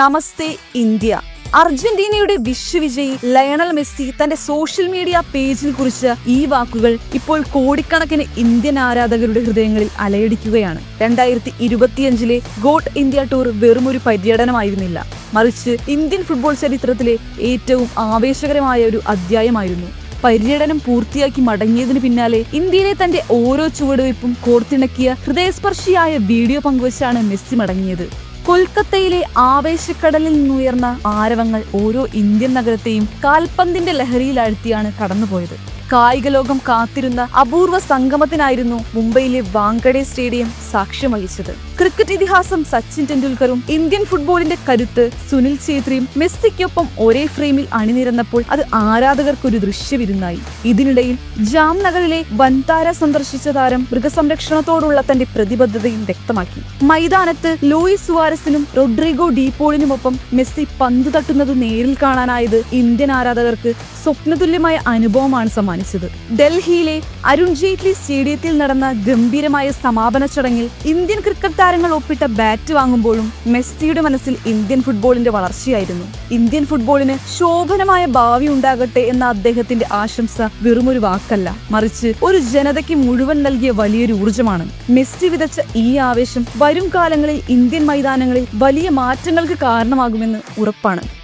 നമസ്തേ India. അർജന്റീനയുടെ വിശ്വവിജയി Lionel Messi തന്റെ സോഷ്യൽ മീഡിയ പേജിൽ കുറിച്ച് ഈ വാക്കുകൾ ഇപ്പോൾ കോടിക്കണക്കിന് ഇന്ത്യൻ ആരാധകരുടെ ഹൃദയങ്ങളിൽ അലയടിക്കുകയാണ്. രണ്ടായിരത്തി ഇരുപത്തിയഞ്ചിലെ ഗോട്ട് ഇന്ത്യ ടൂർ വെറുമൊരു പര്യടനമായിരുന്നില്ല. മറിച്ച് ഇന്ത്യൻ ഫുട്ബോൾ ചരിത്രത്തിലെ ഏറ്റവും ആവേശകരമായ ഒരു അധ്യായമായിരുന്നു. പര്യടനം പൂർത്തിയാക്കി മടങ്ങിയതിനു പിന്നാലെ ഇന്ത്യയിലെ തന്റെ ഓരോ ചുവടുവയ്പും കോർത്തിണക്കിയ ഹൃദയസ്പർശിയായ വീഡിയോ പങ്കുവച്ചാണ് മെസ്സി മടങ്ങിയത്. കൊൽക്കത്തയിലെ ആവേശക്കടലിൽ നിന്നുയർന്ന ആരവങ്ങൾ ഓരോ ഇന്ത്യൻ നഗരത്തെയും കാൽപന്തിന്റെ ലഹരിയിലാഴ്ത്തിയാണ് കടന്നുപോയത്. കായിക ലോകം കാത്തിരുന്ന അപൂർവ സംഗമത്തിനായിരുന്നു മുംബൈയിലെ വാങ്കഡെ സ്റ്റേഡിയം സാക്ഷ്യം വഹിച്ചത് ക്രിക്കറ്റ് ഇതിഹാസം സച്ചിൻ ടെണ്ടുൽക്കറും ഇന്ത്യൻ ഫുട്ബോളിന്റെ കരുത്ത് സുനിൽ ഛേത്രിയും മെസ്സിക്കൊപ്പം ഒരേ ഫ്രെയിമിൽ അണിനിരന്നപ്പോൾ അത് ആരാധകർക്കൊരു ദൃശ്യവിരുന്നായി. ഇതിനിടയിൽ ജാംനഗറിലെ വൻതാര സന്ദർശിച്ച താരം മൃഗസംരക്ഷണത്തോടുള്ള തന്റെ പ്രതിബദ്ധതയും വ്യക്തമാക്കി. മൈതാനത്ത് ലൂയിസ് സുവാരസിനും റൊഡ്രിഗോ ഡീപോളിനുമൊപ്പം മെസ്സി പന്ത് തട്ടുന്നത് നേരിൽ കാണാനായത് ഇന്ത്യൻ ആരാധകർക്ക് സ്വപ്നതുല്യമായ അനുഭവമാണ് സമ്മാനിച്ചത്. ഡൽഹിയിലെ അരുൺ ജെയ്റ്റ്ലി സ്റ്റേഡിയത്തിൽ നടന്ന ഗംഭീരമായ സമാപന ചടങ്ങിൽ ഇന്ത്യൻ ക്രിക്കറ്റ് താരങ്ങൾ ഒപ്പിട്ട ബാറ്റ് വാങ്ങുമ്പോഴും മെസ്സിയുടെ മനസ്സിൽ ഇന്ത്യൻ ഫുട്ബോളിന്റെ വളർച്ചയായിരുന്നു. ഇന്ത്യൻ ഫുട്ബോളിന് ശോഭനമായ ഭാവി ഉണ്ടാകട്ടെ എന്ന അദ്ദേഹത്തിന്റെ ആശംസ വെറുമൊരു വാക്കല്ല. മറിച്ച് ഒരു ജനതയ്ക്ക് മുഴുവൻ നൽകിയ വലിയൊരു ഊർജമാണ്. മെസ്സി വിതച്ച ഈ ആവേശം വരും കാലങ്ങളിൽ ഇന്ത്യൻ മൈതാനങ്ങളിൽ വലിയ മാറ്റങ്ങൾക്ക് കാരണമാകുമെന്ന് ഉറപ്പാണ്.